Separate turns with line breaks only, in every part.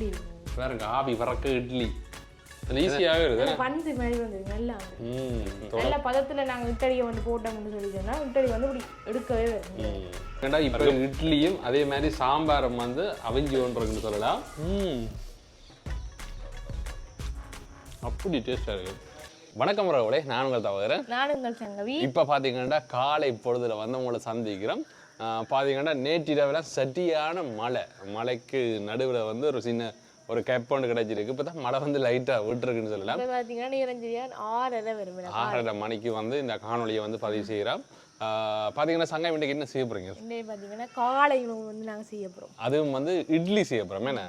இருக்கும்.
பாருங்க ஆவி பறக்க இட்லி. ஈஸியாகவே
பஞ்சு மாதிரி வந்து நல்லா வந்து
ம்
நல்ல பதத்துல நாங்க இட்டலியை வந்து போட்டோம்னு சொல்லி சொன்னா இட்டலி வந்து இப்படி எடுக்கவே வரும்
ஏண்டா இப்போ இட்லியும் அதே மாதிரி சாம்பாரும் வந்து அவிஞ்சி ஒன்றுன்னு சொல்லலாம் ம். அப்படி டேஸ்டாக இருக்கு. வணக்கம் ரவளே நான் உங்கள் தவிர
நானும் உங்கள் சங்கவி.
இப்போ பார்த்தீங்கன்னா காலை பொழுதுல வந்து உங்களை சந்திக்கிறோம். பார்த்தீங்கன்னா நேற்றிரவில் சட்டியான மழை. மழைக்கு நடுவில் வந்து ஒரு சின்ன ஒரு கெப்பொண்டு கிடைச்சிருக்கு. இப்போ தான் மழை வந்து லைட்டாக விட்டுருக்குன்னு சொல்லலாம்.
நீரஞ்சரியா ஆறரை
மணிக்கு வந்து இந்த காணொளியை வந்து பதிவு செய்கிறோம் பார்த்தீங்கன்னா சங்கம் இன்னைக்கு என்ன செய்ய போகிறீங்க
இன்னைக்கு பாத்தீங்கன்னா காலை உணவு வந்து நாங்க செய்ய போறோம்.
அதுவும் வந்து இட்லி செய்ய போகிறோம் என்ன?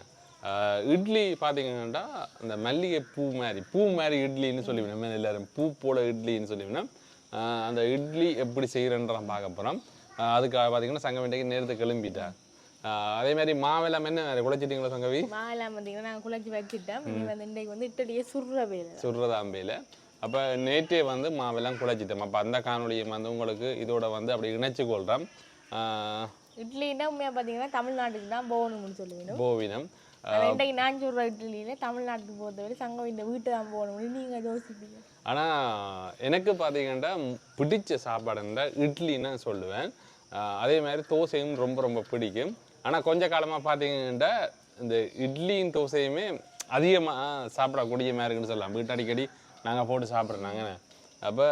இட்லி பார்த்தீங்கன்னா அந்த மல்லிகை பூ மாதிரி பூ மாதிரி இட்லின்னு சொல்லிவினோம் எல்லாரும் பூ போல இட்லின்னு சொல்லிவினோம் அந்த இட்லி எப்படி செய்கிறன்றதான் பார்க்க போகிறோம் அதுக்காக பார்த்தீங்கன்னா சங்கம் வேண்டிக்கு நேரத்தை கிளம்பிட்டா அதே மாதிரி மாவெல்லாம் என்ன குழைச்சிட்டிங்களா சங்கவி?
மாலாம் பாத்தீங்கன்னா நாங்க குழச்சி வச்சுட்டோம் வந்து இன்னைக்கு வந்து இட்டலியே சுடுற வேலை.
சுடுறதாம்பையில் அப்போ நேற்றே வந்து மாவெல்லாம் குழைச்சிட்டோம் அப்போ அந்த காணொலியை வந்து உங்களுக்கு இதோட வந்து அப்படி இணைச்சு கொள்கிறோம்
இட்லின்னா உண்மையா பாத்தீங்கன்னா தமிழ்நாட்டுக்கு தான் போகணும்னு சொல்லுவேன்
போவினம்.
இன்றைக்கு நான் சொல்ற இட்லியில தமிழ்நாட்டுக்கு பொறுத்தவரை சங்கம் இந்த வீட்டு தான் போகணும்னு நீங்க யோசிப்பீங்க.
ஆனால் எனக்கு பார்த்தீங்கன்னா பிடிச்ச சாப்பாடுன்னா இட்லின்னு சொல்லுவேன். அதே மாதிரி தோசையும் ரொம்ப ரொம்ப பிடிக்கும். ஆனால் கொஞ்ச காலமாக பார்த்தீங்கன்னா இந்த இட்லியும் தோசையுமே அதிகமாக சாப்பிடக்கூடிய மாதிரி இருக்குன்னு சொல்லலாம். வீட்டு அடிக்கடி நாங்கள் போட்டு சாப்பிட்றோம் அப்போ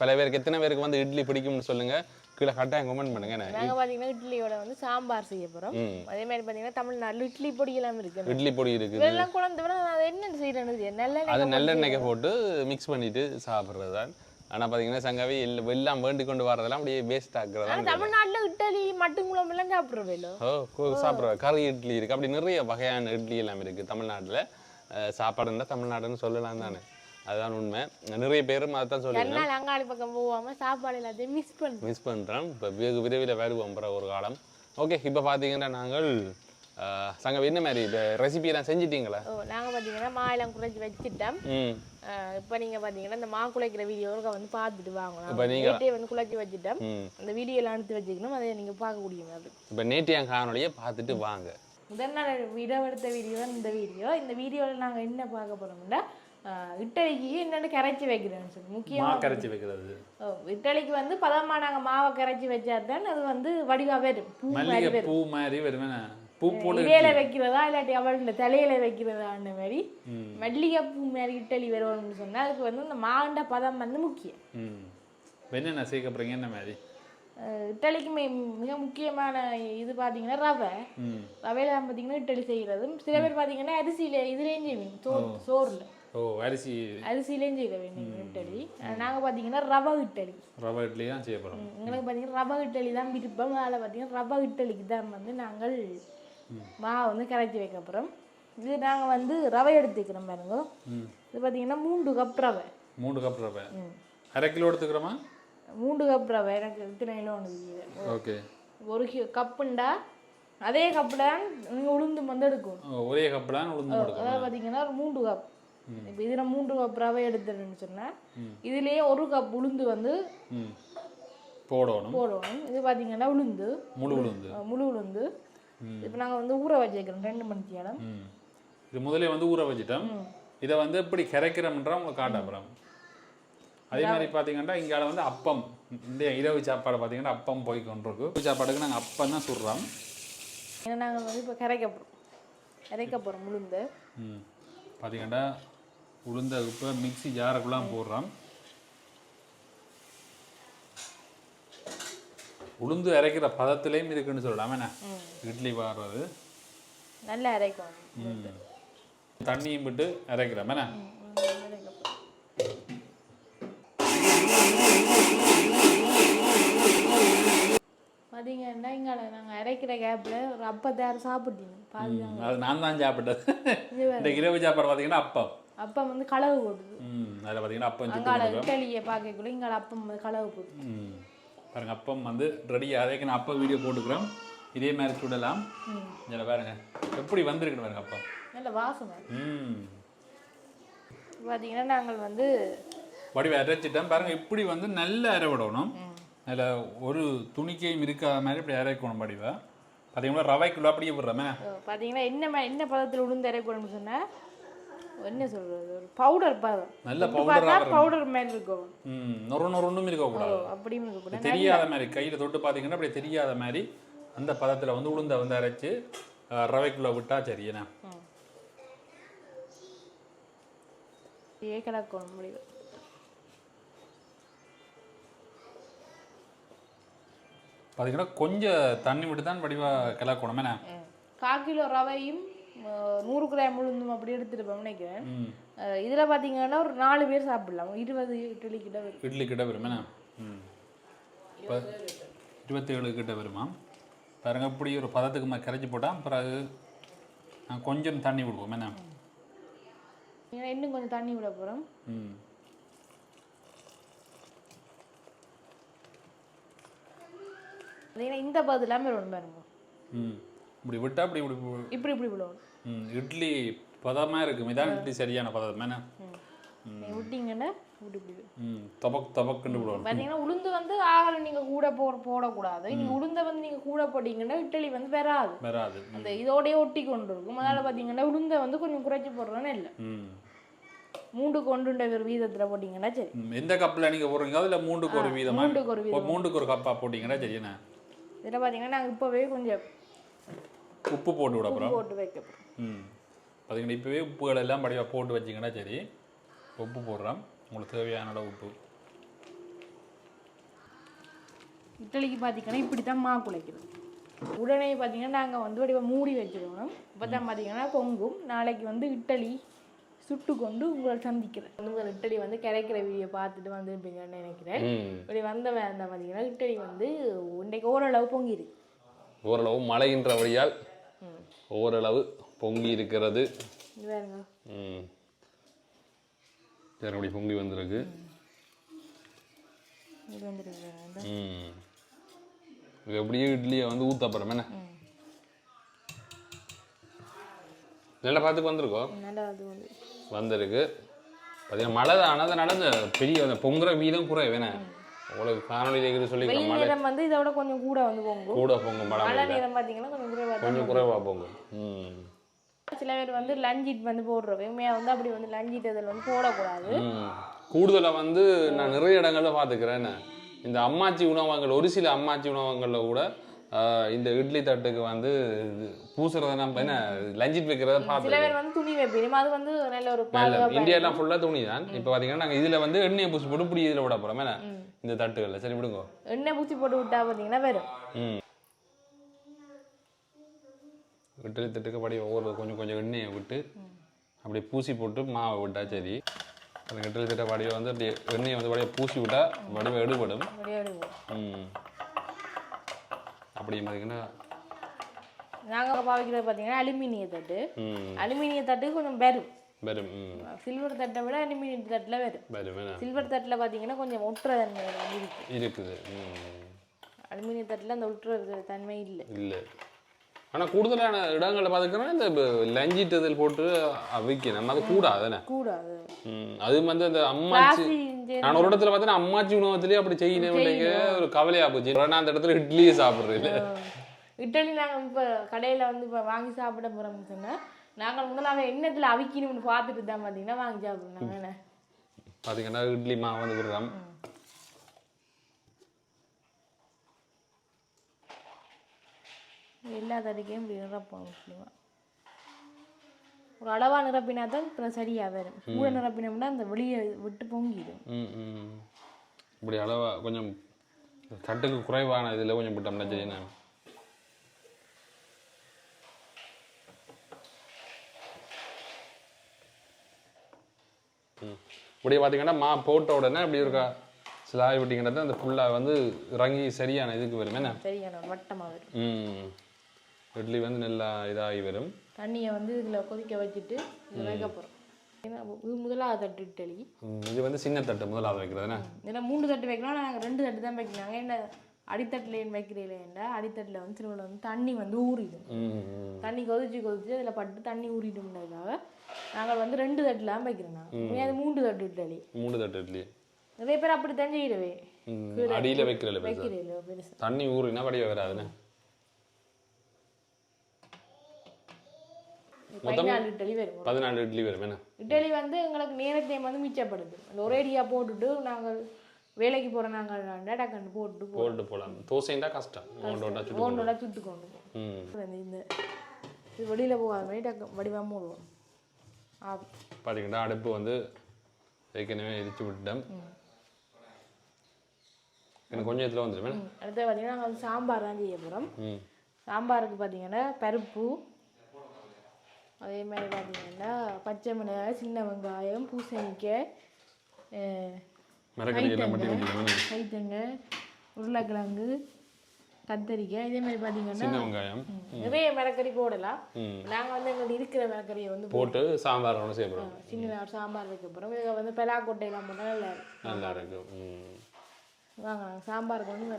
பல பேருக்கு எத்தனை பேருக்கு வந்து இட்லி பிடிக்கும்னு சொல்லுங்கள் கீழே கட்டாயம் கமெண்ட் பண்ணுங்க.
நாங்க பாத்தீங்கன்னா இட்லியோட வந்து சாம்பார் செய்ய போறோம்.
ம்.
அதே மாதிரி பாத்தீங்கன்னா தமிழ்நாட்டுல இட்லி பொடி எல்லாம் இருக்கு.
இட்லி பொடி இருக்குது.
இதெல்லாம் குழந்தை அதை என்ன செய்யறது நல்ல
அது நல்லெண்ணெய்க்கு போட்டு மிக்ஸ் பண்ணிட்டு சாப்பிட்றது தான் ஆனால் பார்த்தீங்கன்னா சங்காவி எல்லாம் வேண்டி கொண்டு வரதெல்லாம் அப்படியே வேஸ்ட் ஆக்குறது
ஆனா தமிழ்நாட்டுல இட்லி மட்டும் குழம்பு எல்லாம் சாப்பிடுறவேலோ
ஓ சாப்பிட்ற கறி இட்லி இருக்குது அப்படி நிறைய வகையான இட்லி எல்லாம் இருக்குது தமிழ்நாட்டில். சாப்பாடுன்னா தமிழ்நாடுன்னு சொல்லலாம் தானே. அதுதான் உண்மை. நிறைய பேரும் அதை தான்
என்னால் அங்காளி பக்கம் போகாம சாப்பாடு எல்லாத்தையும் மிஸ் பண்ணு
மிஸ் பண்ணுறோம் இப்போ வெகு விரைவில் வருவோம் பிற ஒரு காலம். ஓகே இப்போ பார்த்தீங்கன்னா நாங்கள் சங்கம் என்ன மாதிரி இப்போ ரெசிபியெல்லாம் செஞ்சிட்டீங்களா?
ஓ நாங்க பாத்தீங்கன்னா மாயெல்லாம் குறைச்சி வச்சுட்டோம்.
ம்.
ஆஹ் இப்ப நீங்க பாத்தீங்கன்னா இந்த மா குலைக்கிற வீடியோ வந்து பார்த்துட்டு வாங்கலாம்
இப்ப நீங்க-
வீட்டை வந்து குழைச்சி வச்சுட்டோம்.
ம்.
அந்த வீடியோ எல்லாம் எடுத்து வச்சுக்கணும். அதை நீங்க பார்க்கக்கூடிய மாதிரி
இப்போ நேட்டியாங் காணொலியை பார்த்துட்டு வாங்க.
முதல் நாள் வீடியோ எடுத்த வீடியோ தான் இந்த வீடியோ இந்த வீடியோவில் நாங்க என்ன பார்க்க போறோம்னா ஆஹ் இட்டலிக்கு என்னென்னு கரைச்சி வைக்கிறேன்னு சொல்லி முக்கியமா
கரைச்சி வைக்கிறது.
ஓ, இட்டலிக்கு வந்து பதமா நாங்க மாவை கரைச்சி வச்சா தான் அது வந்து வடிவா வரும். பூ மாதிரி வரும்.
பூ மாதிரி வருவேன் பூ
இலையில வைக்கிறதா இல்லாட்டி அவளோட தலையில வைக்கிறதா அந்த மாதிரி மல்லிகை பூ மாதிரி இட்டலி வரும்னு சொன்னா அதுக்கு வந்து இந்த மாண்ட பதம் வந்து முக்கியம்.
என்னென்ன சேர்க்க போறீங்க என்ன மாதிரி?
இட்டலிக்கு மிக முக்கியமான இது பார்த்தீங்கன்னா ரவை. ரவையில பார்த்தீங்கன்னா இட்டலி செய்யறது சில பேர் பார்த்தீங்கன்னா அரிசியில இதுலேயும் செய்வீங்க சோறு சோறுல.
ஓ அரிசி.
அரிசியிலையும் செய்ய வேண்டிய இட்டலி. அஹ் நாங்க பார்த்தீங்கன்னா ரவை இட்டலி.
ரவை இட்லி தான் செய்ய போகிறோம்
எங்களுக்கு பார்த்தீங்கன்னா ரவை இட்டலி தான் விருப்பம் அதில் பார்த்தீங்கன்னா ரவை இட்டலிக்கு தான் வந்து நாங்கள் மாவை வந்து கரைச்சி வைக்க போகிறோம் இது நாங்கள் வந்து ரவை எடுத்துக்கிறோம் பாருங்க. இது பார்த்தீங்கன்னா மூன்று கப் ரவை.
மூணு கப் ரவை. அரை கிலோ எடுத்துக்கிறோமா?
மூன்று கப் ரவை. எனக்கு இத்தனை கிலோ ஒன்று
ஓகே.
ஒரு கப்புண்டா அதே கப்பில் நீங்கள் உளுந்து வந்து எடுக்கணும்.
ஒரே கப்லாம் உளுந்து
அதாவது பார்த்தீங்கன்னா ஒரு மூன்று கப். இப்போ இதில் மூன்று கப் ரவை எடுத்துருன்னு சொன்னால் இதுலேயே ஒரு கப் உளுந்து வந்து
போடணும்.
போடணும். இது பார்த்தீங்கன்னா உளுந்து.
முழு உளுந்து.
முழு உளுந்து. இப்போ நாங்கள் வந்து ஊற வச்சுக்கிறோம் ரெண்டு மணி நேரம்.
ம். இது முதல்ல வந்து ஊற வச்சுட்டோம். இதை வந்து எப்படி கரைக்கிறோம்ன்ற உங்களுக்கு காட்ட அப்புறம் அதே மாதிரி பார்த்தீங்கன்னா இங்கால வந்து அப்பம் இந்த இரவு சாப்பாடு பார்த்தீங்கன்னா அப்பம் போய் கொண்டிருக்கு. சாப்பாடுக்கு நாங்கள் அப்பம் தான் சுடுறோம்.
ஏன்னா நாங்கள் வந்து இப்போ கரைக்க போகிறோம் கரைக்க போகிறோம் உளுந்து.
பார்த்தீங்கன்னா உளுந்த இப்போ மிக்ஸி ஜாருக்குலாம் போடுறோம். உளுந்து அரைக்கிற பதத்துலேயும் இருக்குன்னு சொல்லலாம் இட்லி வாடுறது
நல்லா அரைக்கணும்.
தண்ணியும் விட்டு அரைக்கிறோம்.
பார்த்தீங்கன்னா இங்கே நாங்கள் அரைக்கிற கேப்பில் ஒரு அப்பத்தை யாரும் சாப்பிட்டீங்க
அது நான் தான் சாப்பிட்டது. இந்த இரவு சாப்பாடு பார்த்தீங்கன்னா அப்பம்.
அப்பா வந்து களவு போடுது
ம் அதில் பார்த்தீங்கன்னா அப்பம்
இட்டலியை பார்க்கக்குள்ள இங்கே அப்பம் களவு போடுது
பாருங்க அப்பம் வந்து ரெடி அதுக்கு நான் அப்பம் வீடியோ போட்டுக்கிறோம் இதே மாதிரி சுடலாம். இதில் பாருங்க எப்படி வந்திருக்குன்னு பாருங்க அப்பம்.
நல்ல வாசனை.
ம்.
பார்த்தீங்கன்னா நாங்கள் வந்து
வடிவை அரைச்சிட்டேன். பாருங்க இப்படி வந்து நல்ல அரை விடணும். அதில் ஒரு துணிக்கையும் இருக்காத மாதிரி இப்படி அரைக்கணும் வடிவை. பார்த்தீங்கன்னா ரவைக்குள்ள அப்படியே விடுறோமே.
பார்த்தீங்கன்னா என்ன என்ன பதத்தில் உளுந்து இறக்கணும்னு சொன்னால் என்ன சொல்கிறது ஒரு பவுடர் பதம்
நல்ல வரும்.
பவுடர் மாதிரி இருக்கும்.
ம் நொறு நொறுன்னும் இருக்கக்கூடாது.
அப்படியும் இருக்கக்கூடாது.
தெரியாத மாதிரி கையில் தொட்டு பார்த்தீங்கன்னா அப்படி தெரியாத மாதிரி அந்த பதத்தில் வந்து உளுந்தை வந்து அரைச்சு ரவைக்குள்ள விட்டா சரி என்ன?
ஏ கிடக்கணும் முடிவு
பார்த்தீங்கன்னா கொஞ்சம் தண்ணி விட்டு தான் வடிவாக கிளக்கணும்
கால் கிலோ ரவையும் நூறு கிராம் உளுந்தும் அப்படி எடுத்துருப்போம் நினைக்கிறேன். இதுல பார்த்தீங்கன்னா ஒரு நாலு பேர் சாப்பிடலாம். இருபது இட்லி கிட்ட வரும்.
இட்லி கிட்ட வரும் என்ன? இருபத்தேழு கிட்ட வருமா? பாருங்க இப்படி ஒரு பதத்துக்கு கரைச்சி போட்டால் பிறகு கொஞ்சம் தண்ணி விடுவோம். என்ன?
இன்னும் கொஞ்சம் தண்ணி விட போகிறோம் இந்த பதம் இல்லாமல் வரும் பாருங்க.
ம். இப்படி விட்டா இப்படி
இப்படி இப்படி விடணும்
ம் இட்லி பதமாக இருக்கும் இதான் இட்லி சரியான பதம். என்ன?
விட்டீங்கன்னா இப்படி இப்படி.
ம் தொபக் தொபக்குன்னு விடுவோம்
பார்த்தீங்கன்னா உளுந்து வந்து ஆகலை நீங்க கூட போ போடக்கூடாது. நீங்க உளுந்தை வந்து நீங்க கூட போட்டீங்கன்னா இட்லி வந்து வராது.
வராது.
அந்த இதோடய ஒட்டி கொண்டு இருக்கும். அதனால பார்த்தீங்கன்னா உளுந்தை வந்து கொஞ்சம் குறைச்சி போடுறோன்னு இல்லை.
ம்.
மூண்டு கொண்டுண்ட ஒரு வீதத்தில் போட்டிங்கன்னா சரி.
எந்த கப்பில் நீங்கள் போடுறீங்க அதில் மூண்டுக்கு ஒரு வீதமா?
மூண்டுக்கு ஒரு
ஒரு மூண்டுக்கு ஒரு கப்பாக போட்டிங்கன்னா சரி என்ன?
இதில் பார்த்தீங்கன்னா நாங்கள் இப்போவே கொஞ்சம்
உப்பு போட்டு விட அப்புறம்.
போட்டு வைக்க
ம். பார்த்தீங்கன்னா இப்போவே உப்புகள் எல்லாம் படிவாக போட்டு வச்சிங்கன்னா சரி உப்பு போடுறோம். உங்களுக்கு தேவையான அளவு உப்பு.
இட்லிக்கு பார்த்தீங்கன்னா இப்படி தான் மா குலைக்கிறது உடனே பார்த்தீங்கன்னா நாங்கள் வந்து வடிவ மூடி வச்சிருக்கணும். இப்போ தான் பார்த்தீங்கன்னா பொங்கும். நாளைக்கு வந்து இட்லி சுட்டு கொண்டு உங்களை சந்திக்கிறேன். வந்து உங்கள் இட்லி வந்து கிடைக்கிற வீடியோ பார்த்துட்டு வந்துருப்பீங்கன்னு நினைக்கிறேன். இப்படி வந்த வேண்டாம் பார்த்தீங்கன்னா இட்லி வந்து இன்றைக்கு ஓரளவு பொங்கிருக்கு
ஓரளவு மழைகின்ற வழியால் ஓரளவு பொங்கி இருக்கிறது. ம். அப்படி பொங்கி வந்திருக்கு. ம். இது எப்படியே இட்லியை வந்து ஊத்தப்புறம் என்ன? நல்ல பார்த்துக்கு வந்திருக்கோம் வந்திருக்கு. பார்த்தீங்கன்னா மழை தான் ஆனால் இந்த பெரிய அந்த பொங்குற வீதம் குறைவு என்ன? உங்களுக்கு காணொலியில் சொல்லி
வெயில் நேரம் வந்து இதோட கொஞ்சம் கூட வந்து பொங்கும்.
கூட பொங்கும் மழை
நேரம் பார்த்தீங்கன்னா கொஞ்சம் குறைவாக
கொஞ்சம் குறைவா பொங்கும். ம்.
சில பேர் வந்து லஞ்சிட் வந்து போடுறோம். உண்மையாக வந்து அப்படி வந்து லஞ்சிட் இதில் வந்து போடக்கூடாது.
ம். கூடுதலா வந்து நான் நிறைய இடங்கள்ல பார்த்துக்கிறேன். இந்த அம்மாச்சி உணவகங்கள் ஒரு சில அம்மாச்சி உணவகங்கள்ல கூட இந்த இட்லி தட்டுக்கு வந்து இது பூசுறத நம்ம என்ன லஞ்சிட் வைக்கிறத
சில
பார்த்துருக்கேன்
பேர் வந்து துணி வைப்பீங்க. அது வந்து நல்ல ஒரு பாதுகாப்பாக
இந்தியாலாம் ஃபுல்லா துணி தான் இப்போ பார்த்தீங்கன்னா நாங்கள் இதில் வந்து எண்ணெயை பூசி போட்டு இப்படி இதில் விட போகிறோம் என்ன? இந்த தட்டுகளில். சரி விடுங்க.
எண்ணெய் பூச்சி போட்டு விட்டா பார்த்தீங்கன்னா வரும்
ம். இட்லி தட்டுக்கு படி ஒவ்வொரு கொஞ்சம் கொஞ்சம் எண்ணெயை விட்டு அப்படியே பூசி போட்டு மாவை விட்டா சரி. அந்த இட்லி தட்டை வடிவை வந்து அப்படியே எண்ணெயை வந்து வடிவை பூசி விட்டா வடிவை எடுபடும்.
அப்படியே
ம். அப்படி பார்த்தீங்கன்னா
நாங்கள் பாவிக்கிறது பார்த்தீங்கன்னா அலுமினிய தட்டு. அலுமினிய தட்டு கொஞ்சம் வரும்
வரும்.
சில்வர் தட்டை விட அலுமினிய தட்டில் வரும்.
வரும்
சில்வர் தட்டில் பார்த்தீங்கன்னா கொஞ்சம் ஒட்டுற தன்மை
இருக்குது.
அலுமினிய தட்டில் அந்த ஒட்டுற தன்மை இல்லை.
இல்லை. ஆனால் கூடுதலான இடங்களில் பார்த்துக்கிறோன்னா இந்த லஞ்சிட்டதில் போட்டு அவிக்கணும் அது கூடாது
கூடாது.
அது வந்து அந்த அம்மாச்சி நான் ஒரு இடத்துல பார்த்தேன்னா அம்மாச்சி உணவகத்திலேயே அப்படி செய்யணும் இல்லைங்க. ஒரு கவலையா போச்சு. நான் அந்த இடத்துல இட்லியே சாப்பிட்றது இல்லை
இட்லி நாங்கள் இப்போ கடையில் வந்து இப்போ வாங்கி சாப்பிட போகிறோம்னு சொன்னால் நாங்கள் முதல்ல எண்ணத்தில் அவிக்கணும்னு பார்த்துட்டு தான் பார்த்தீங்கன்னா வாங்கி சாப்பிட்றோம் என்ன?
பார்த்தீங்கன்னா இட்லி மாவு வந்து விடுறோம்
எல்லா தடிக்கையும் இப்படி நிரப்பணும் முக்கியமாக ஒரு அளவாக நிரப்பினா தான் அப்புறம் சரியாக வரும். கூட நிரப்பினோம்னா அந்த வெளியே விட்டு பொங்கிடும்.
இப்படி அளவா கொஞ்சம் தட்டுக்கு குறைவான இதில் கொஞ்சம் விட்டோம்னா செய்யணும் ம் இப்படி பார்த்தீங்கன்னா மா போட்ட உடனே இப்படி இருக்கா சிலாய் விட்டிங்கன்னா அந்த ஃபுல்லாக வந்து இறங்கி சரியான இதுக்கு வரும். என்ன?
சரியான வட்டமாக வரும்.
ம். இட்லி வந்து நல்லா இதாகி வரும்.
தண்ணியை வந்து இதில் கொதிக்க வச்சுட்டு வைக்க போகிறோம் ஏன்னா இது முதலாவது தட்டு இட்டலி
ம், இது வந்து சின்ன தட்டு முதலாவது வைக்கிறது என்ன?
இதில் மூணு தட்டு வைக்கலாம் நாங்கள் ரெண்டு தட்டு தான் வைக்கிறாங்க என்ன அடித்தட்டில் ஏன் வைக்கிறீங்களேண்டா அடித்தட்டில் வந்து திருவிழா வந்து தண்ணி வந்து ஊறிடும். தண்ணி கொதிச்சு கொதிச்சு அதில் பட்டு தண்ணி ஊறிடும்ன்றதுக்காக நாங்கள் வந்து ரெண்டு தட்டில் தான் வைக்கிறோம் நாங்கள் அது மூன்று தட்டு இட்டலி.
மூணு தட்டு இட்லி.
நிறைய பேர் அப்படித்தான் செய்யறவே
அடியில வைக்கிறல பெருசா? தண்ணி ஊறினா வடிவ வராதுண்ணே
பதினாலு இட்டலி வரும்.
பதினாலு இட்லி வரும் என்ன
இட்டலி வந்து எங்களுக்கு நேரத்தையும் வந்து மிச்சப்படுது. அந்த ஒரேடியா போட்டுட்டு நாங்கள் வேலைக்கு போகிற நாங்கள் போட்டு
போட்டு போகலாம். தோசைண்டா கஷ்டம். ஓண்டோண்டா சுட்டு
ஓனோட சுட்டு கொண்டு இந்த- வெளியில் போகாத மாதிரி டக்கு வடிவாக மூடுவோம் ஆவி
பார்த்தீங்கன்னா அடுப்பு வந்து ஏற்கனவே எரிச்சு விட்டேன். எனக்கு கொஞ்சம் இதில் வந்துடும்.
அடுத்து பார்த்தீங்கன்னா நாங்கள் வந்து சாம்பார் தான் செய்ய போகிறோம் சாம்பாருக்கு பார்த்தீங்கன்னா பருப்பு. அதே மாதிரி பார்த்தீங்கன்னா பச்சை மிளகாய் சின்ன வெங்காயம் பூசணிக்காய் கைத்தங்காய் உருளைக்கிழங்கு கத்தரிக்காய் இதே மாதிரி பார்த்தீங்கன்னா
வெங்காயம்.
நிறைய மிளகறி போடலாம். நாங்கள் வந்து எங்களுக்கு இருக்கிற மிளகறியை வந்து
போட்டு சாம்பார் ஒன்று செய்யப்படும்
சின்ன சாம்பார் வைக்க போகிறோம் இதில் வந்து பெலாக்கொட்டையெல்லாம் போட்டால் நல்லா
நல்லா இருக்கும். ம்.
வாங்க நாங்கள் சாம்பாருக்கு வந்து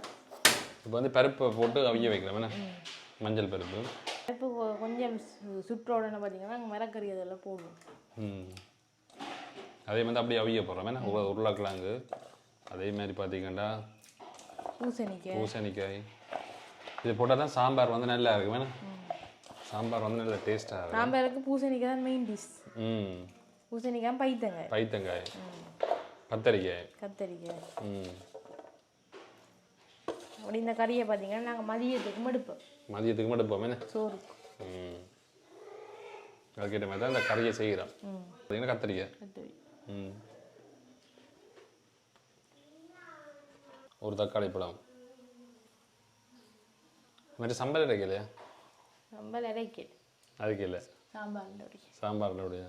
இப்போ வந்து பருப்பை போட்டு அவிய வைக்கிறோம் மஞ்சள் பருப்பு.
பருப்பு கொஞ்சம் சுற்றோடனே பார்த்தீங்கன்னா நாங்கள் மிளகறி அதெல்லாம் போடுவோம்.
ம். அதே மாதிரி அப்படியே அவிய போடுறோம் உருளை உருளைக்கிழங்கு. அதே மாதிரி பார்த்தீங்கன்னா
பூசணிக்காய்.
பூசணிக்காய். இது போட்டால் தான் சாம்பார் வந்து நல்லா இருக்கும். வேணா. சாம்பார் வந்து நல்ல டேஸ்ட்டாக இருக்கும்.
சாம்பாருக்கு பூசணிக்காய் தான் மெயின் டிஷ்
ம்.
பூசணிக்காய் பைத்தங்காய்.
பைத்தங்காய். கத்தரிக்காய்.
கத்தரிக்காய்.
ம்.
அப்படி இந்த கறியை பார்த்தீங்கன்னா நாங்கள் மதியத்துக்கு எடுப்போம்.
மதியத்துக்கு மட்டும் போமே என்ன?
சோறுக்கு.
ம். அதுக்கேற்ற மாதிரி தான் இந்த கறியை செய்கிறோம். பார்த்தீங்கன்னா கத்திரிக்காய்.
கத்தரி
ம். ஒரு தக்காளி பழம். இது மாதிரி சம்பல் இடைக்கலையா
ரொம்ப இறைக்கல்
அதுக்கு இல்லை
சாம்பார்
சாம்பார்னுடைய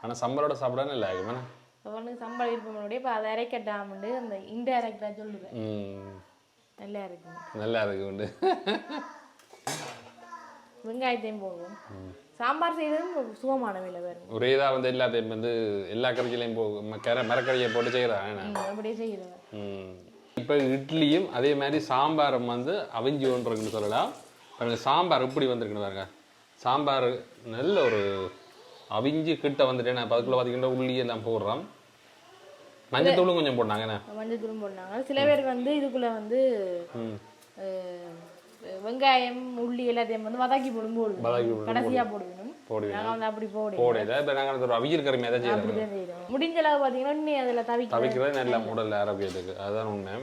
ஆனால் சம்பளோட சாப்பிட நல்லா இருக்கும் என்ன?
அவனுக்கு சம்பளம் இருப்பவனுடைய இப்போ அதை இறைக்கட்டாமண்டு அந்த இன்டைரக்டாக சொல்லுவேன்
ம்
நல்லா இருக்கும்
நல்லா இருக்கு உண்டு
வெங்காயத்தையும் போடுவோம் சாம்பார் செய்யறதும் சுகமான வேலை வேறு
ஒரே இதாக வந்து எல்லாத்தையும் வந்து எல்லா கறிகளையும் போ ம- கரை மரக்கறியை போட்டு செய்கிறாங்க
அப்படியே செய்கிறேன்
ம் இப்போ இட்லியும் அதே மாதிரி சாம்பாரும் வந்து அவிஞ்சி ஒன்றுன்னு சொல்லலாம். பாருங்க சாம்பார் எப்படி வந்திருக்குன்னு பாருங்க. சாம்பார் நல்ல ஒரு அவிஞ்சு கிட்ட வந்துட்டு நான் அதுக்குள்ள பார்த்தீங்கன்னா உள்ளி எல்லாம் போடுறோம். மஞ்சத்தூளும் கொஞ்சம் போட்டாங்க என்ன?
மஞ்சள் தூளும் போட்டாங்க. சில பேர் வந்து இதுக்குள்ள வந்து வெங்காயம் உள்ளி எல்லாத்தையும் வந்து வதக்கி போடும் போடுவோம்
போடும்
கடைசியா போடுவேன்
போடுவீங்க.
வந்து அப்படி போடுவோம்
இப்போ நாங்கள் ஒரு அவியல்
முடிஞ்ச அளவு பார்த்தீங்கன்னா இன்னும் அதில் தவிக்க
தவிக்கிறது நல்ல உடல் ஆரோக்கியத்துக்கு. அதுதான் உண்மை.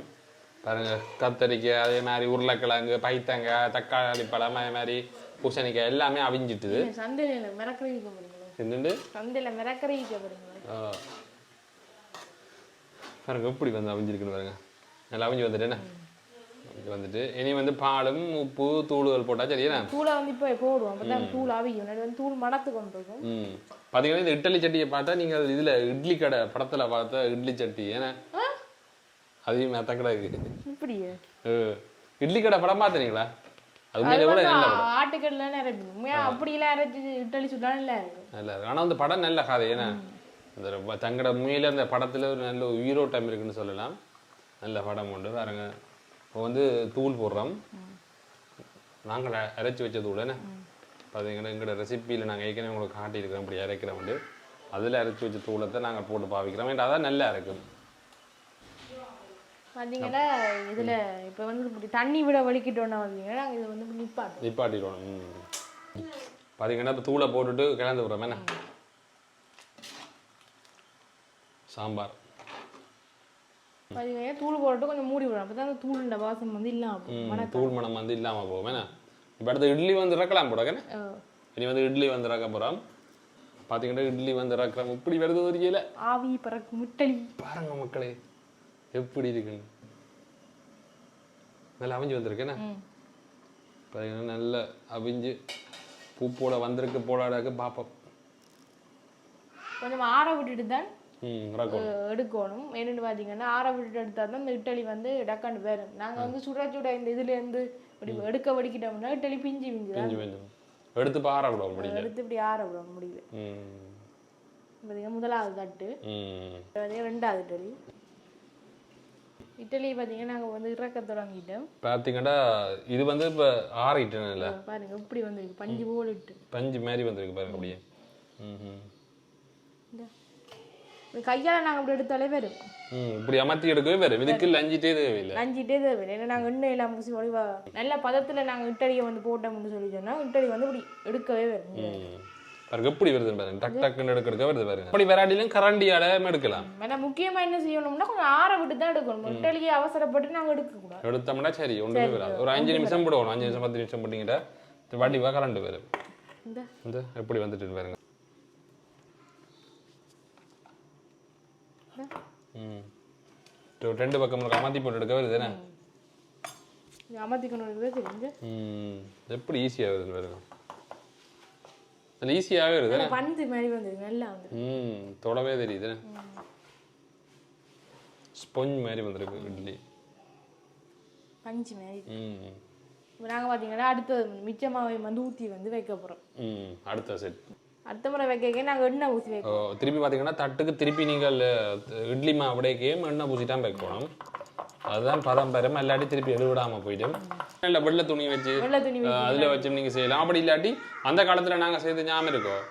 பாருங்க கத்தரிக்காய் அதே மாதிரி உருளைக்கிழங்கு பைத்தங்காய் தக்காளி பழம் அதே மாதிரி பூசணிக்காய் எல்லாமே அவிஞ்சிட்டுது.
சந்தையில மிரக்கறி வைக்க போறீங்களா?
என்னண்டு
சந்தையில மிரக்கறி வைக்க போறீங்களா?
ஆ. பாருங்க எப்படி வந்து அவிஞ்சிருக்குன்னு பாருங்க. நல்லா அவிஞ்சு வந்துட்டு அவிஞ்சு வந்துட்டு இனி வந்து பாலும் உப்பு தூளுகள் போட்டா சரியா?
தூளை வந்து இப்போ போடுவோம்? அப்பதான் தூள் அவியும் வந்து தூள் மணத்து கொண்டு இருக்கும்.
பார்த்தீங்கன்னா இந்த இட்லி சட்டியை பார்த்தா நீங்கள் இதில் இட்லி கடை படத்தில் பார்த்தா இட்லி சட்டி. ஏன்னா அதையும் மெத்த கிடக்கு
இப்படியே?
அஹ், இட்லி கடை படம் பார்த்தீங்களா? அது கூட நல்ல
ஆட்டுக்கடலாம் உண்மையா அப்படிலாம் அரைச்சி இட்டலி சுட்டாலும் இல்லை இருக்கும்.
நல்லா இருக்கு ஆனால் அந்த படம் நல்ல கதை. ஏன்னா தங்கட உண்மையில அந்த படத்தில் ஒரு நல்ல உயிரோட்டம் இருக்குன்னு சொல்லலாம். நல்ல படம் உண்டு பாருங்க இப்போ வந்து தூள் போடுறோம். நாங்கள் அரைச்சி வச்ச தூள் என்ன? பார்த்தீங்கன்னா எங்களோட ரெசிப்பியில் நாங்கள் ஏற்கனவே உங்களுக்கு காட்டியிருக்கிறோம் இப்படி அரைக்கிறோம் வந்து. அதில் அரைச்சி வச்ச தூளத்தை நாங்கள் போட்டு பாவிக்கிறோம். ஏன்னா அதான் நல்லா இருக்கும்
பார்த்தீங்கன்னா இதுல இப்போ வந்து இப்படி தண்ணி விட வலிக்கிட்டோன்னா வந்தீங்கன்னா நாங்கள் இது வந்து இப்படி நிப்பாட்டோம்
நிப்பாட்டிடுவோம் பார்த்தீங்கன்னா இப்போ தூளை போட்டுட்டு கிளந்து விட்றோம் என்ன? சாம்பார்.
தூள் போட்டு கொஞ்சம் மூடி விடுறோம் அப்போ தான் அந்த தூளுண்ட வாசம் வந்து இல்லாமல்
தூள் மணம் வந்து இல்லாமல் போகும். என்ன? இப்போ அடுத்து இட்லி வந்து இறக்கலாம் போடக்கண்ணே இனி வந்து இட்லி வந்து இறக்க போகிறோம் பார்த்தீங்கன்னா இட்லி வந்து இறக்குறோம். இப்படி வருது ஒரு கீழே
ஆவி பறக்கும் முட்டலி
பாருங்க மக்களே எப்படி இருக்குன்னு. நல்லா அவிஞ்சு வந்திருக்கேண்ணே பார்த்தீங்கன்னா நல்ல அவிஞ்சு பூ போட வந்திருக்கு போடாடாக்க பார்ப்போம்
கொஞ்சம் ஆற விட்டுட்டு தான் எடுக்கணும். என்னென்னு பார்த்தீங்கன்னா ஆற விட்டுட்டு எடுத்தால் தான் இந்த இட்டலி வந்து டக்காண்டு வேறும் நாங்கள் வந்து சுட சுட இந்த இதுலேருந்து இப்படி எடுக்க வடிக்கிட்டோம்னா இட்டலி பிஞ்சு பிஞ்சு
எடுத்து பாற விடுவோம் முடியல.
எடுத்து இப்படி ஆற விடணும் முடியல. பார்த்தீங்கன்னா முதலாவது தட்டு. ரெண்டாவது இட்டலி இட்டலி பார்த்தீங்கன்னா நாங்கள் வந்து இறக்க தொடங்கிட்டோம்.
பார்த்தீங்கன்னா இது வந்து இப்போ ஆறிட்டேன் இல்லை
பாருங்க இப்படி வந்துருக்கு. பஞ்சு போலிட்டு.
பஞ்சு மாதிரி வந்திருக்கு பாருங்க அப்படியே. ம் ம்
கையால் நாங்கள் இப்படி எடுத்தாலே வரும்
இப்படி அமர்த்தி எடுக்கவே வேறு. இதுக்கு லஞ்சிட்டே தேவையில்லை.
நஞ்சிட்டே தேவை ஏன்னா நாங்கள் எண்ணெய் எல்லாம் பூசி ஒளிவா நல்ல பதத்தில் நாங்கள் இட்டலியை வந்து போட்டோம்னு சொல்லி சொன்னால் இட்டலி வந்து இப்படி எடுக்கவே வரும்
பாருங்க எப்படி வருதுன்னு பாருங்க. டக் டக்குன்னு எடுக்க எடுக்க வருது பாருங்க. அப்படி வெராட்டிலையும் கரண்டியால எடுக்கலாம்.
ஏன்னா முக்கியமா என்ன செய்யணும்னா கொஞ்சம் ஆற விட்டு தான் எடுக்கணும் இட்டலிக்கு அவசரப்பட்டு நாங்க எடுக்க கூடாது
எடுத்தோம்னா சரி ஒன்றுமே வராது. ஒரு அஞ்சு நிமிஷம் போடுவோம். அஞ்சு நிமிஷம் பத்து நிமிஷம் போட்டிங்கிட்ட வடிவா கரண்ட் வரும்.
இந்த.
எப்படி வந்துட்டு பாருங்க ம் ரெ- ரெண்டு பக்கம் இருக்க அமர்த்தி போட்டு எடுக்க வருது என்ன
இது அமர்த்திக்கணும் இருக்குது தெரிஞ்சு
ம். எப்படி ஈஸியாக வருது பாருங்க. நல்ல ஈஸியாகவே வருது?
பந்து மாதிரி வந்தது நல்லா வந்து.
ம். தொடவே தெரியுது ஸ்பொஞ்ச் மாதிரி வந்திருக்கு இட்லி.
பஞ்சு மாதிரி.
ம்.
நாங்கள் பார்த்தீங்கன்னா அடுத்தது மிச்சமாவை வந்து ஊற்றி வந்து வைக்க போகிறோம்
ம். அடுத்த செட்
அடுத்த முறை வைக்க நாங்கள் எண்ணெய் ஊற்றி வைப்போம்.
திருப்பி பார்த்தீங்கன்னா தட்டுக்கு திருப்பி நீங்கள் இட்லி மாவுடையே எண்ணெய் பூசி தான் வைக்கணும். அதுதான் பதம் பெறும் இல்லாட்டி திருப்பி எழுவிடாம போயிடும். இல்லை வெள்ளை துணி வச்சு அதுல வச்சு நீங்க செய்யலாம். அப்படி இல்லாட்டி அந்த காலத்துல நாங்க செய்த ஞாபகம் இருக்கோம்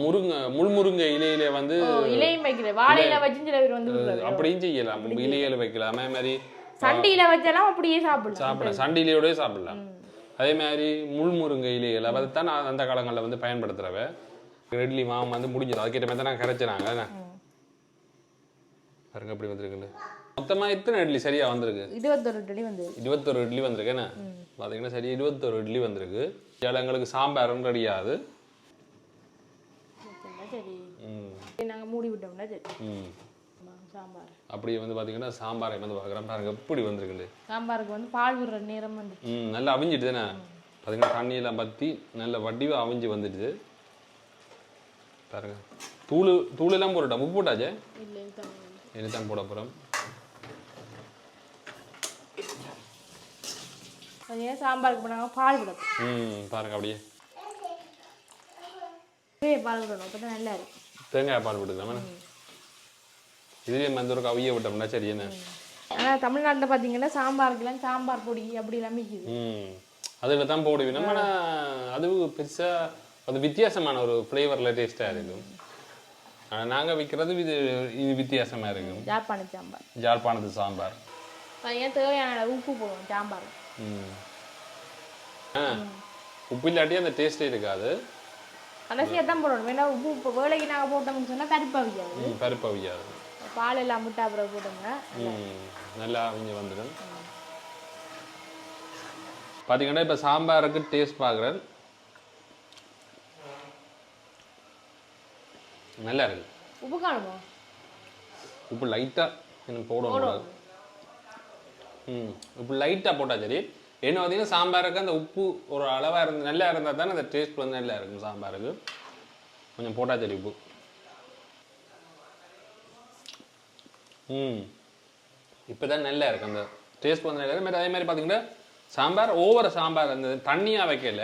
முருங்கை முள்முருங்கை இலையில வந்து
இலையும் வைக்கிறேன் வாழையில வச்சு சில பேர் வந்து.
அப்படியும் செய்யலாம். இலையில வைக்கலாம். அதே மாதிரி
சண்டியில வச்சாலும் அப்படியே சாப்பிடலாம்.
சாப்பிடலாம். சண்டிலையோடய சாப்பிடலாம். அதே மாதிரி முள்முருங்கை இலைகள் அதை தான் அந்த காலங்களில் வந்து பயன்படுத்துறவ. இட்லி மாவு வந்து முடிஞ்சது அதுக்கேற்ற மாதிரி தான் நான் கரைச்சினாங்க பாருங்க எப்படி வந்திருக்குன்னு மொத்தமா எத்தனை இட்லி சரியா வந்திருக்கு?
இருபத்தொரு இட்லி வந்து
இருபத்தொரு இட்லி வந்திருக்கு என்ன? பார்த்தீங்கன்னா சரி இருபத்தொரு இட்லி வந்திருக்கு. இதில் எங்களுக்கு சாம்பாரும் ரெடியாது
சரி.
ம்.
நாங்க மூடி விட்டோம்னா சரி.
ம்.
ஆமா, சாம்பார்.
அப்படியே வந்து பார்த்தீங்கன்னா சாம்பாரை வந்து பார்க்குறேன் பாருங்க எப்படி வந்திருக்குது
சாம்பாருக்கு வந்து பால் விடுற நேரம் வந்து
ம் நல்லா அவிஞ்சிட்டு தானே? பார்த்தீங்கன்னா தண்ணியெல்லாம் பற்றி நல்ல வடிவாக அவிஞ்சு வந்துடுது. பாருங்க. தூள் தூளெல்லாம் போட்டுட்டா உப்பு போட்டாச்சே
இல்லை
இனிதான் போட போகிறோம்
சாம்பாருக்கு போனாங்க பால் விடணும்
ம் பாருங்க அப்படியே.
பால் விடணும் அப்போ தான் நல்லா இருக்கும்.
தேங்காய் பால் விட்டுக்கலாமா இதுலேயே ஒரு அவிய விட்டோம்னா சரி என்ன?
ஆனால் தமிழ்நாட்டில் பார்த்தீங்கன்னா சாம்பாருக்குலாம் சாம்பார் பொடி அப்படி எல்லாம் விற்கிது
ம். அதில் தான் போடுவீங்க நம்ம அது பெருசாக அது வித்தியாசமான ஒரு ஃப்ளேவரில் டேஸ்ட்டாக இருக்கும். ஆனால் நாங்கள் விற்கிறது இது இது வித்தியாசமாக இருக்கும்.
ஜாப்பானு சாம்பார்.
ஜாழ்ப்பாணத்து சாம்பார்.
பார்த்தீங்கன்னா தேவையான அளவு உப்பு போடுவோம் சாம்பார்.
ம். ஆ உப்பு இல்லாட்டி அந்த டேஸ்ட்டே இருக்காது.
கடைசியாக தான் போடணும். வேணா உப்பு இப்போ வேலைக்கு நாங்கள் போட்டோம்னு சொன்னால் கருப்பு அவிக்காது
ம் பருப்பு அவியாது
பால் எல்லாம் விட்டு அப்புறம் போட்டோம்னா
ம் நல்லா அவிஞ்சு வந்துடும். பார்த்தீங்கன்னா இப்போ சாம்பாருக்கு டேஸ்ட் பார்க்குறேன் நல்லா இருக்கு
உப்பு காணுமோ
உப்பு லைட்டாக இன்னும் போடணும் ம் உப்பு லைட்டாக போட்டால் சரி. என்ன பார்த்தீங்கன்னா சாம்பாருக்கு அந்த உப்பு ஒரு அளவாக இருந்து நல்லா இருந்தால் தானே அந்த டேஸ்ட் வந்து நல்லா இருக்கும் சாம்பாருக்கு. கொஞ்சம் போட்டால் சரி உப்பு. ம் இப்போ தான் நல்லா இருக்கு. அந்த டேஸ்ட் வந்து நல்லா இருக்கு. அதே மாதிரி பார்த்தீங்கன்னா சாம்பார் ஓவர் சாம்பார் அந்த தண்ணியாக வைக்கல.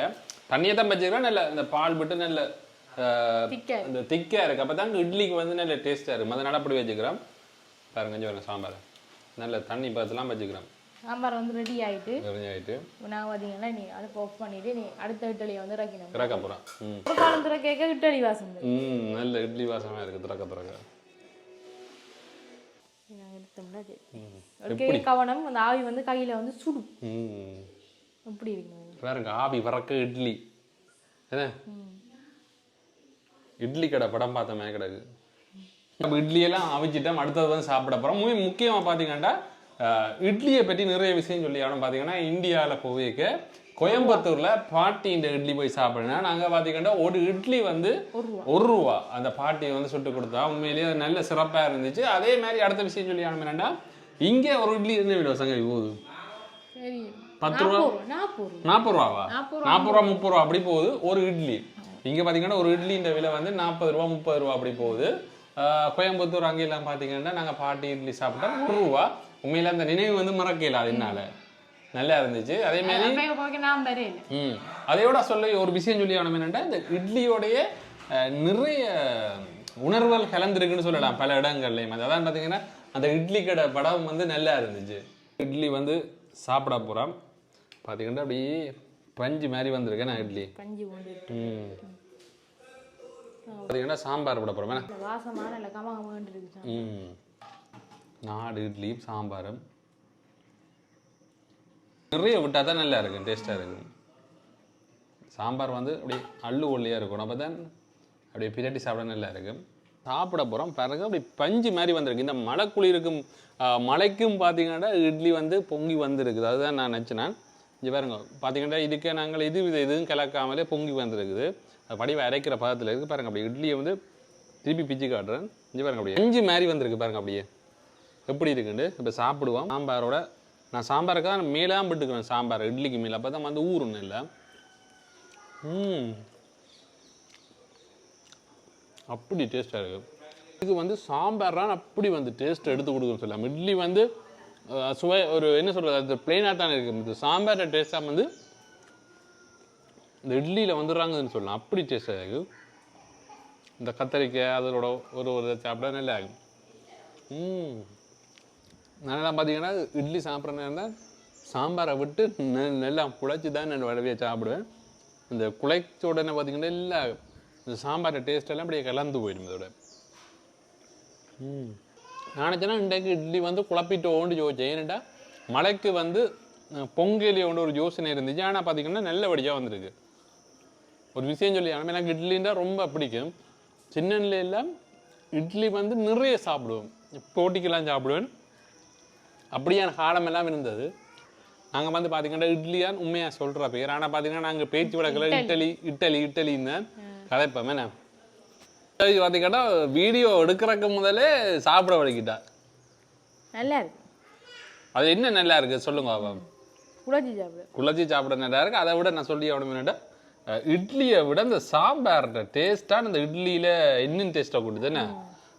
தண்ணியை தான் வச்சுக்கிறேன் நல்ல அந்த பால் விட்டு நல்ல அந்த திக்காக இருக்குது அப்போ தான் இட்லிக்கு வந்து நல்ல டேஸ்ட்டாக இருக்கும். அதனால அப்படி வச்சுக்கிறோம். பாருங்க கொஞ்சம் பாருங்க சாம்பார். நல்ல தண்ணி பார்த்துலாம் வச்சுக்கிறோம்.
சாம்பார் வந்து ரெடி ஆயிட்டு
நிறைஞ்சாயிட்டு
இப்போ நாங்கள் பார்த்தீங்கன்னா நீ அடுப்பு ஆஃப் பண்ணிட்டு நீ அடுத்த இட்டலியை வந்து இறக்கணும்
திறக்க போகிறோம் ம்.
ஒரு காலம் திற கேட்க இட்டலி வாசம்.
ம் நல்ல இட்லி வாசமாக இருக்குது திறக்க திறக்க.
கவனம் அந்த ஆவி வந்து கையில் வந்து சுடும்.
ம்.
எப்படி இருக்கு
பாருங்க ஆவி வரக்க இட்லி. என்ன? இட்லி கடை படம் பார்த்த மாதிரி கிடக்கு நம்ம இட்லியெல்லாம் அவிச்சிட்டோம் அடுத்தது வந்து சாப்பிட போகிறோம் முக்கிய முக்கியமாக பார்த்தீங்கன்னா இட்லியை பற்றி நிறைய விஷயம் சொல்லி ஆகணும். பார்த்தீங்கன்னா இந்தியாவில் போய்க்க கோயம்புத்தூரில் பாட்டி இந்த இட்லி போய் சாப்பிடுனா நாங்கள் பார்த்தீங்கன்னா ஒரு இட்லி வந்து ஒரு ரூபா. அந்த பாட்டி வந்து சுட்டு கொடுத்தா உண்மையிலேயே அது நல்ல சிறப்பாக இருந்துச்சு. அதே மாதிரி அடுத்த விஷயம் சொல்லி ஆகணும் என்னன்னா இங்கே ஒரு இட்லி என்ன விட சங்கரி போகுது பத்து ரூபா?
நாற்பது ரூபா
நாற்பது ரூபாவா?
நாற்பது
ரூபா முப்பது ரூபா அப்படி போகுது. ஒரு இட்லி. இங்க பாத்தீங்கன்னா ஒரு இட்லி இந்த விலை வந்து நாற்பது ரூபா முப்பது ரூபா அப்படி போகுது. கோயம்புத்தூர் அங்கெல்லாம் பாத்தீங்கன்னா நாங்க பாட்டி இட்லி சாப்பிட்டா ஒரு ரூபா. உண்மையில அந்த நினைவு வந்து மறக்கல அதனால நல்லா இருந்துச்சு. அதே மாதிரி ம். அதையோட சொல்ல ஒரு விஷயம் சொல்லி ஆகணும் என்னன்னா இந்த இட்லியோடைய நிறைய உணர்வுகள் கலந்துருக்குன்னு சொல்லலாம் பல இடங்கள்லையும். அதான் பார்த்தீங்கன்னா அந்த இட்லி கடை படம் வந்து நல்லா இருந்துச்சு. இட்லி வந்து சாப்பிட போகிறோம் பார்த்தீங்கன்னா அப்படியே பஞ்சு மாதிரி வந்திருக்கேன் நான் இட்லி?
பஞ்சு
ம். பார்த்தீங்கன்னா சாம்பார் விட போகிறோம்
வாசமான.
ம். நாடு இட்லியும் சாம்பாரும். நிறைய விட்டால் தான் நல்லா இருக்கும் டேஸ்ட்டாக இருக்கும். சாம்பார் வந்து அப்படியே அள்ளு ஒல்லியாக இருக்கும் அப்போ தான் அப்படியே பிரட்டி சாப்பிட நல்லா இருக்கும். சாப்பிட போகிறோம் பாருங்க அப்படி பஞ்சு மாதிரி வந்திருக்கு. இந்த மழை குளிருக்கும் மழைக்கும் பார்த்தீங்கன்னா இட்லி வந்து பொங்கி வந்திருக்குது. அதுதான் நான் நினச்சினேன் இங்கே பாருங்க. பார்த்தீங்கன்னா இதுக்கு நாங்கள் இது இது எதுவும் கலக்காமலே பொங்கி வந்திருக்குது. படிவை அரைக்கிற பதத்தில் இருக்குது பாருங்க அப்படி இட்லியை வந்து திருப்பி பிச்சு காட்டுறேன். இங்கே பாருங்க அப்படியே அஞ்சு மாதிரி வந்திருக்கு பாருங்க அப்படியே. எப்படி இருக்குண்டு இப்போ சாப்பிடுவோம். சாம்பாரோட நான் சாம்பாருக்கு தான் மேலாம் போட்டுக்குவேன் சாம்பார் இட்லிக்கு மேலே. அப்போ தான் வந்து ஊறணும் இல்லை. ம். அப்படி டேஸ்ட்டாக இருக்குது இதுக்கு வந்து சாம்பார்லாம் அப்படி வந்து டேஸ்ட் எடுத்து கொடுக்குன்னு சொல்லலாம் இட்லி வந்து சுவை ஒரு என்ன சொல்கிறது அது பிளெயினாக தானே இருக்குது இந்த சாம்பாரோட டேஸ்ட்டாக வந்து இந்த இட்லியில் வந்துடுறாங்கன்னு சொல்லலாம். அப்படி டேஸ்ட்டாக இருக்குது இந்த கத்தரிக்காய் அதோட ஒரு ஒரு இதை நல்லா இருக்கும். நல்லா பார்த்தீங்கன்னா இட்லி சாப்பிட்ற நேரம் சாம்பாரை விட்டு நெ- நல்லா குழைச்சி தான் நான் வடவையை சாப்பிடுவேன். இந்த குழைச்ச உடனே பார்த்தீங்கன்னா எல்லா இந்த சாம்பார் டேஸ்ட்டெல்லாம் அப்படியே கலந்து போயிடும் இதோட. ம். நினச்சேன்னா இன்றைக்கு இட்லி வந்து குழப்பிட்டு ஓண்டு ஜோதிச்சேன் ஏன்டா மழைக்கு வந்து அஹ், பொங்கலி ஒன்று ஒரு யோசனை இருந்துச்சு. ஆனால் பார்த்தீங்கன்னா நல்லபடியாக வந்திருக்கு. ஒரு விஷயம் சொல்லி ஆனால் எனக்கு இட்லின்னா ரொம்ப பிடிக்கும். சின்ன நிலையில் இட்லி வந்து நிறைய சாப்பிடுவேன் போட்டிக்கெல்லாம் சாப்பிடுவேன். அப்படியான காலம் எல்லாம் இருந்தது. நாங்கள் வந்து பார்த்தீங்கன்னா இட்லியான் உண்மையாக சொல்கிற பேர். ஆனால் பார்த்தீங்கன்னா நாங்கள் பேச்சு வழக்கில் இட்டலி. இட்டலி இட்டலின்னு கதைப்போம். என்ன? பார்த்தீங்கன்னா வீடியோ எடுக்கிறக்கு முதலே சாப்பிட வலிக்கிட்டா
நல்லா இருக்கு
அது என்ன நல்லா இருக்கு சொல்லுங்க அவன்.
குழச்சி சாப்பிடு.
குழச்சி சாப்பிட நல்லா இருக்கு அதை விட நான் சொல்லி அவனு இட்லியை விட இந்த சாம்பார் டேஸ்ட்டான இந்த இட்லியில் இன்னும் டேஸ்ட்டாக கொடுத்து என்ன?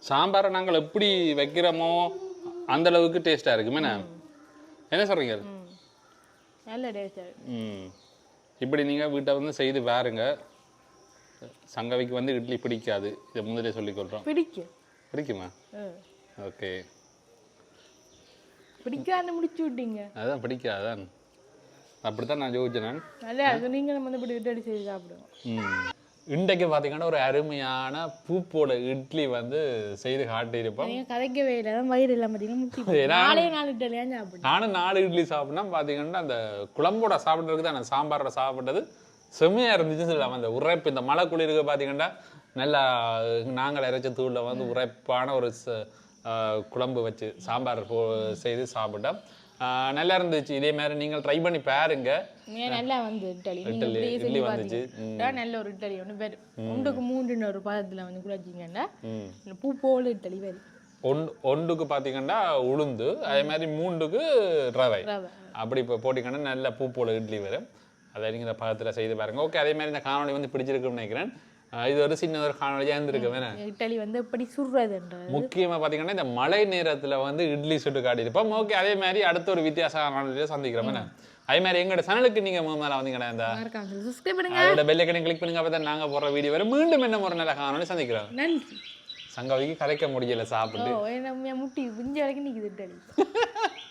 சாம்பாரை நாங்கள் எப்படி வைக்கிறோமோ அந்த அளவுக்கு டேஸ்ட்டாக இருக்குமே. என்ன? சொல்கிறீங்க
நல்ல டேஸ்டாக இருக்கு.
ம். இப்படி நீங்கள் வீட்டை வந்து செய்து பாருங்க. சங்கவிக்கு வந்து இட்லி பிடிக்காது. இதை முதலே சொல்லிக்கொள்கிறோம்
பிடிக்கும்.
பிடிக்குமா? ஓகே.
பிடிக்காத முடிச்சு விட்டீங்க.
அதான் பிடிக்காதான் அப்படித்தான் நான் யோசிச்சேன் நான்.
நல்லா இருக்கு. நீங்களும் வந்து இப்படி விட்டு செய்து சாப்பிடுவோம்.
இன்றைக்கு பார்த்தீங்கன்னா ஒரு அருமையான பூப்போட இட்லி வந்து செய்து காட்டியிருப்போம்.
நீங்கள் கதைக்கவே இல்லை. வயிறு இல்லாமல் பார்த்தீங்கன்னா
நானும் நாலு இட்லி சாப்பிட்டேன்னா பார்த்தீங்கன்னா அந்த குழம்போட சாப்பிட்றதுக்கு தான் நான் சாம்பாரோட சாப்பிட்டது. செம்மையாக இருந்துச்சுன்னு சொல்லலாம். அந்த உரைப்பு இந்த மழை குளிருக்கு பார்த்தீங்கன்னா நல்லா நாங்கள் இறைச்ச தூளில் வந்து உரைப்பான ஒரு குழம்பு வச்சு சாம்பார் போ செய்து சாப்பிட்டோம் நல்லா இருந்துச்சு. இதே மாதிரி நீங்கள் ட்ரை பண்ணி பாருங்க.
நல்லா வந்து இட்டலி
இட்லி வந்துச்சு.
நல்ல ஒரு இட்டலி ஒன்று பேர். ஒன்றுக்கு மூன்றுன்னு ஒரு பதத்தில் வந்து குழச்சிங்கன்னா
ம்.
பூ போல இட்டலி வரும்
ஒன் ஒன்றுக்கு பார்த்தீங்கன்னா உளுந்து அதே மாதிரி மூண்டுக்கு ரவை.
ரவை.
அப்படி இப்போ போட்டிங்கன்னா நல்ல பூ போல இட்லி வரும். அதை நீங்கள் இந்த பக்கத்தில் செய்து பாருங்க. ஓகே அதே மாதிரி இந்த காணொளி வந்து பிடிச்சிருக்குன்னு நினைக்கிறேன். இது ஒரு சின்ன ஒரு காணொலியாக இருந்திருக்கு வேணா
இட்டலி வந்து எப்படி சுடுறதுன்றது.
முக்கியமாக பார்த்தீங்கன்னா இந்த மழை நேரத்தில் வந்து இட்லி சுட்டு காட்டியிருப்போம். ஓகே அதே மாதிரி அடுத்த ஒரு வித்தியாச காணொலியில் சந்திக்கிறோம். என்ன? அதே மாதிரி எங்களோட சேனலுக்கு நீங்கள் மேலே வந்தீங்கன்னா இந்த
சப்ஸ்கிரைப் பண்ணுங்க.
அதோட பெல்லைக்கனை கிளிக் பண்ணுங்க. அப்போ தான் நாங்கள் போடுற வீடியோ வரும். மீண்டும் என்ன ஒரு நல்ல காணொலி சந்திக்கிறோம்.
நன்றி.
சங்கவிக்கு கரைக்க முடியல சாப்பிட்டு.
முட்டி பிஞ்ச வரைக்கும் நிற்குது